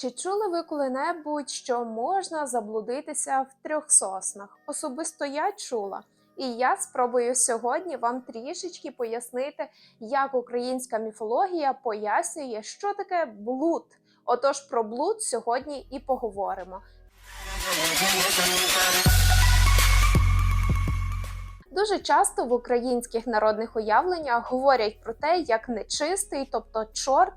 Чи чули ви коли-небудь, що можна заблудитися в трьох соснах? Особисто я чула. І я спробую сьогодні вам трішечки пояснити, як українська міфологія пояснює, що таке блуд. Отож, про блуд сьогодні і поговоримо. Дуже часто в українських народних уявленнях говорять про те, як нечистий, тобто чорт,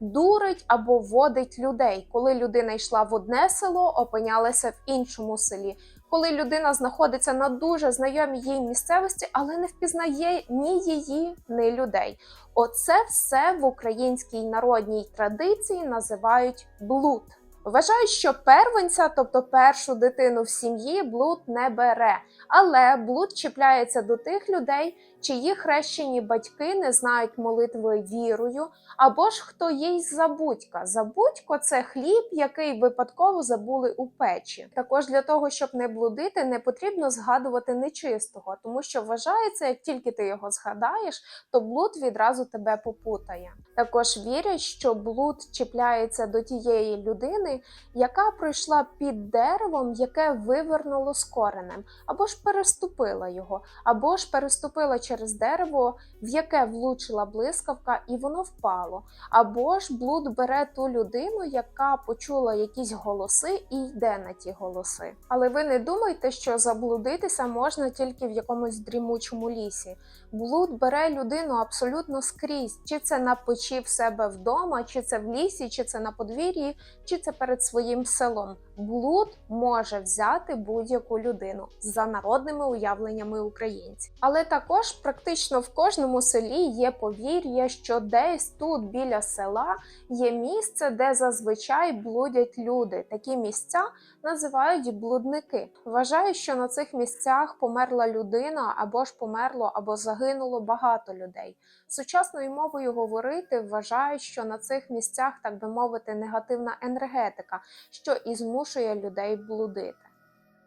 дурить або водить людей, коли людина йшла в одне село, опинялася в іншому селі. Коли людина знаходиться на дуже знайомій їй місцевості, але не впізнає ні її, ні людей. Оце все в українській народній традиції називають блуд. Вважають, що первенця, тобто першу дитину в сім'ї, блуд не бере, але блуд чіпляється до тих людей, чиї хрещені батьки не знають молитви вірою, або ж хто їй забудька. Забудько це хліб, який випадково забули у печі. Також для того, щоб не блудити, не потрібно згадувати нечистого, тому що вважається, як тільки ти його згадаєш, то блуд відразу тебе попутає. Також вірять, що блуд чіпляється до тієї людини, яка пройшла під деревом, яке вивернуло з коренем, або ж переступила його, або ж переступила через дерево, в яке влучила блискавка, і воно впало. Або ж блуд бере ту людину, яка почула якісь голоси і йде на ті голоси. Але ви не думайте, що заблудитися можна тільки в якомусь дрімучому лісі. Блуд бере людину абсолютно скрізь, чи це на печі в себе вдома, чи це в лісі, чи це на подвір'ї, чи це перед своїм селом. Блуд може взяти будь-яку людину за народними уявленнями українців. Але також практично в кожному селі є повір'я, що десь тут біля села є місце, де зазвичай блудять люди. Такі місця називають блудники. Вважаю, що на цих місцях померла людина або ж померло, або загинуло багато людей. Сучасною мовою говорити вважають, що на цих місцях, так би мовити, негативна енергетика, що і змушує людей блудити.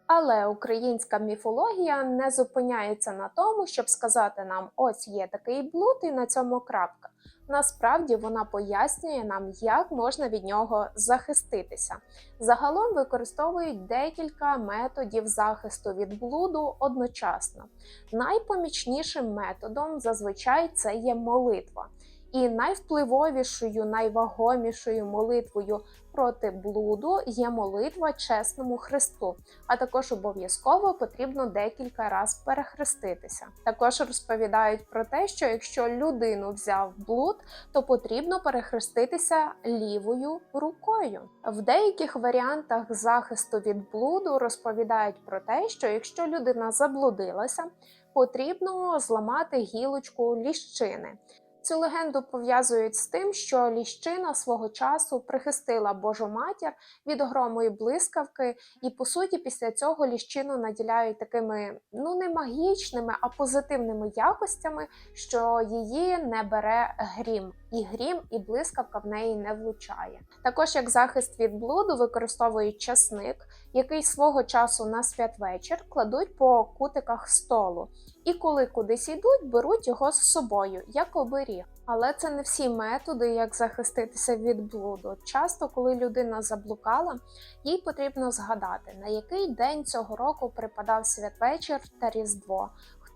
Але українська міфологія не зупиняється на тому, щоб сказати нам, ось є такий блуд, і на цьому крапка. Насправді вона пояснює нам, як можна від нього захиститися. Загалом використовують декілька методів захисту від блуду одночасно. Найпомічнішим методом зазвичай це є молитва. І найвпливовішою, найвагомішою молитвою проти блуду є молитва чесному Христу, а також обов'язково потрібно декілька разів перехреститися. Також розповідають про те, що якщо людину взяв блуд, то потрібно перехреститися лівою рукою. В деяких варіантах захисту від блуду розповідають про те, що якщо людина заблудилася, потрібно зламати гілочку ліщини. Цю легенду пов'язують з тим, що ліщина свого часу прихистила Божу матір від грому блискавки, і по суті, після цього ліщину наділяють такими ну не магічними, а позитивними якостями, що її не бере грім, і грім, і блискавка в неї не влучає. Також як захист від блуду використовують часник, який свого часу на святвечір кладуть по кутиках столу. І коли кудись йдуть, беруть його з собою, як оберіг. Але це не всі методи, як захиститися від блуду. Часто, коли людина заблукала, їй потрібно згадати, на який день цього року припадав святвечір та Різдво.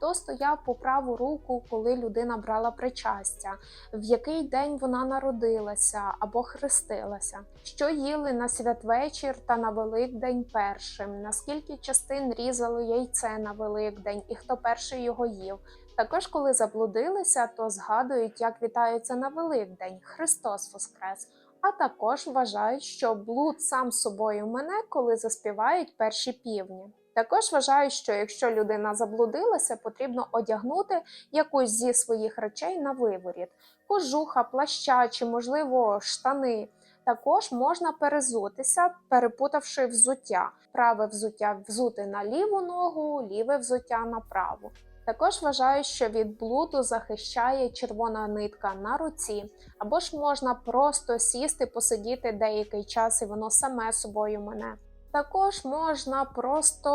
Хто стояв по праву руку, коли людина брала причастя, в який день вона народилася або хрестилася, що їли на святвечір та на Великдень першим, наскільки частин різали яйце на Великдень і хто перший його їв. Також, коли заблудилися, то згадують, як вітаються на Великдень Христос Воскрес. А також вважають, що блуд сам собою мене, коли заспівають перші півні. Також вважають, що якщо людина заблудилася, потрібно одягнути якусь зі своїх речей на виворіт: кожуха, плаща чи, можливо, штани. Також можна перезутися, перепутавши взуття. Праве взуття взути на ліву ногу, ліве взуття на праву. Також вважають, що від блуду захищає червона нитка на руці, або ж можна просто сісти, посидіти деякий час, і воно саме собою мене. Також можна просто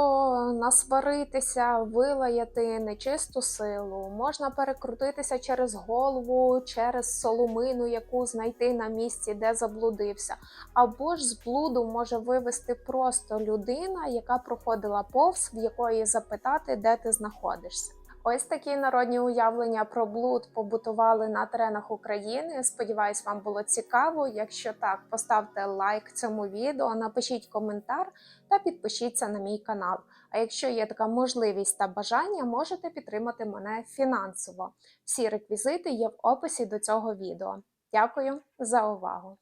насваритися, вилаяти нечисту силу, можна перекрутитися через голову, через соломину, яку знайти на місці, де заблудився. Або ж з блуду може вивести просто людина, яка проходила повз, в якої запитати, де ти знаходишся. Ось такі народні уявлення про блуд побутували на теренах України. Сподіваюсь, вам було цікаво. Якщо так, поставте лайк цьому відео, напишіть коментар та підпишіться на мій канал. А якщо є така можливість та бажання, можете підтримати мене фінансово. Всі реквізити є в описі до цього відео. Дякую за увагу!